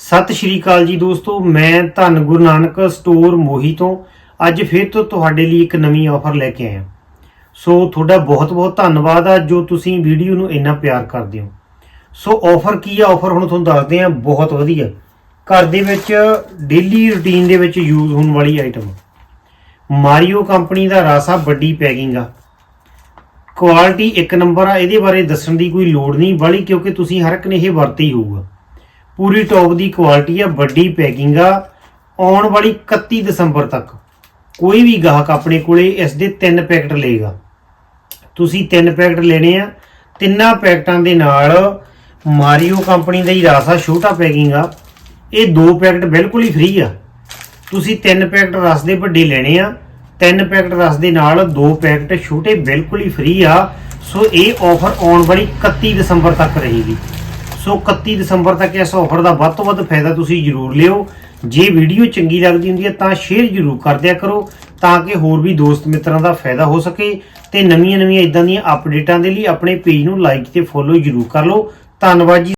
ਸਤਿ ਸ਼੍ਰੀ ਅਕਾਲ ਜੀ ਦੋਸਤੋ, ਮੈਂ ਧੰਨ ਗੁਰੂ ਨਾਨਕ ਸਟੋਰ ਮੋਹੀ ਤੋਂ ਅੱਜ ਫਿਰ ਤੋਂ ਤੁਹਾਡੇ ਲਈ ਇੱਕ ਨਵੀਂ ਆਫਰ ਲੈ ਕੇ ਆਇਆ। ਸੋ ਤੁਹਾਡਾ ਬਹੁਤ-ਬਹੁਤ ਧੰਨਵਾਦ ਆ ਜੋ ਤੁਸੀਂ ਵੀਡੀਓ ਨੂੰ ਇੰਨਾ ਪਿਆਰ ਕਰਦੇ ਹੋ। ਸੋ ਆਫਰ ਕੀ ਆ? ਆਫਰ ਹੁਣ ਤੁਹਾਨੂੰ ਦੱਸਦੇ ਆ ਬਹੁਤ ਵਧੀਆ। ਘਰ ਦੇ ਵਿੱਚ ਡੇਲੀ ਰੁਟੀਨ ਦੇ ਵਿੱਚ ਯੂਜ਼ ਹੋਣ ਵਾਲੀ ਆਈਟਮ ਮਾਰੀਓ ਕੰਪਨੀ ਦਾ ਰਾਸਾ ਵੱਡੀ ਪੈਕਿੰਗ ਆ। ਕੁਆਲਿਟੀ ਇੱਕ ਨੰਬਰ ਆ, ਇਹਦੇ ਬਾਰੇ ਦੱਸਣ ਦੀ ਕੋਈ ਲੋੜ ਨਹੀਂ ਬਾਲੀ ਕਿਉਂਕਿ ਤੁਸੀਂ ਹਰ ਇੱਕ ਨੇ ਇਹ ਵਰਤੇ ਹੀ ਹੋਊਗਾ। ਪੂਰੀ ਟੌਪ ਦੀ ਕੁਆਲਿਟੀ ਆ, ਵੱਡੀ ਪੈਕਿੰਗ ਆ। ਆਉਣ ਵਾਲੀ 31 ਦਸੰਬਰ ਤੱਕ ਕੋਈ ਵੀ ਗਾਹਕ ਆਪਣੇ ਕੋਲੇ ਇਸ ਦੇ ਤਿੰਨ ਪੈਕਟ ਲਏਗਾ। ਤੁਸੀਂ ਤਿੰਨ ਪੈਕਟ ਲੈਣੇ ਆ। ਤਿੰਨਾਂ ਪੈਕਟਾਂ ਦੇ ਨਾਲ ਮਾਰੀਓ ਕੰਪਨੀ ਦਾ ਹੀ ਰਾਸਾ ਛੋਟਾ ਪੈਕਿੰਗ ਆ। ਇਹ ਦੋ ਪੈਕਟ ਬਿਲਕੁਲ ਹੀ ਫ੍ਰੀ ਆ। ਤੁਸੀਂ ਤਿੰਨ ਪੈਕਟ ਰਸ ਦੇ ਵੱਡੇ ਲੈਣੇ ਆ। ਤਿੰਨ ਪੈਕਟ ਰਸ ਦੇ ਨਾਲ ਦੋ ਪੈਕਟ ਛੋਟੇ ਬਿਲਕੁਲ ਹੀ ਫ੍ਰੀ ਆ। ਸੋ ਇਹ ਆਫਰ ਆਉਣ ਵਾਲੀ 31 ਦਸੰਬਰ ਤੱਕ ਰਹੇਗੀ। ਸੋ 31 ਦਸੰਬਰ ਤੱਕ ਇਸ ਆਫਰ ਦਾ ਵੱਧ ਤੋਂ ਵੱਧ ਫਾਇਦਾ ਤੁਸੀਂ ਜ਼ਰੂਰ ਲਿਓ। ਜੇ ਵੀਡੀਓ ਚੰਗੀ ਲੱਗਦੀ ਹੁੰਦੀ ਹੈ ਤਾਂ ਸ਼ੇਅਰ ਜ਼ਰੂਰ ਕਰ ਦਿਆ ਕਰੋ ਤਾਂ ਕਿ ਹੋਰ ਵੀ ਦੋਸਤ ਮਿੱਤਰਾਂ ਦਾ ਫਾਇਦਾ ਹੋ ਸਕੇ ਤੇ ਨਵੀਆਂ ਨਵੀਆਂ ਇਦਾਂ ਦੀਆਂ ਅਪਡੇਟਾਂ ਦੇ ਲਈ ਆਪਣੇ ਪੇਜ ਨੂੰ ਲਾਈਕ ਤੇ ਫੋਲੋ ਜ਼ਰੂਰ ਕਰ ਲਓ। ਧੰਨਵਾਦ ਜੀ।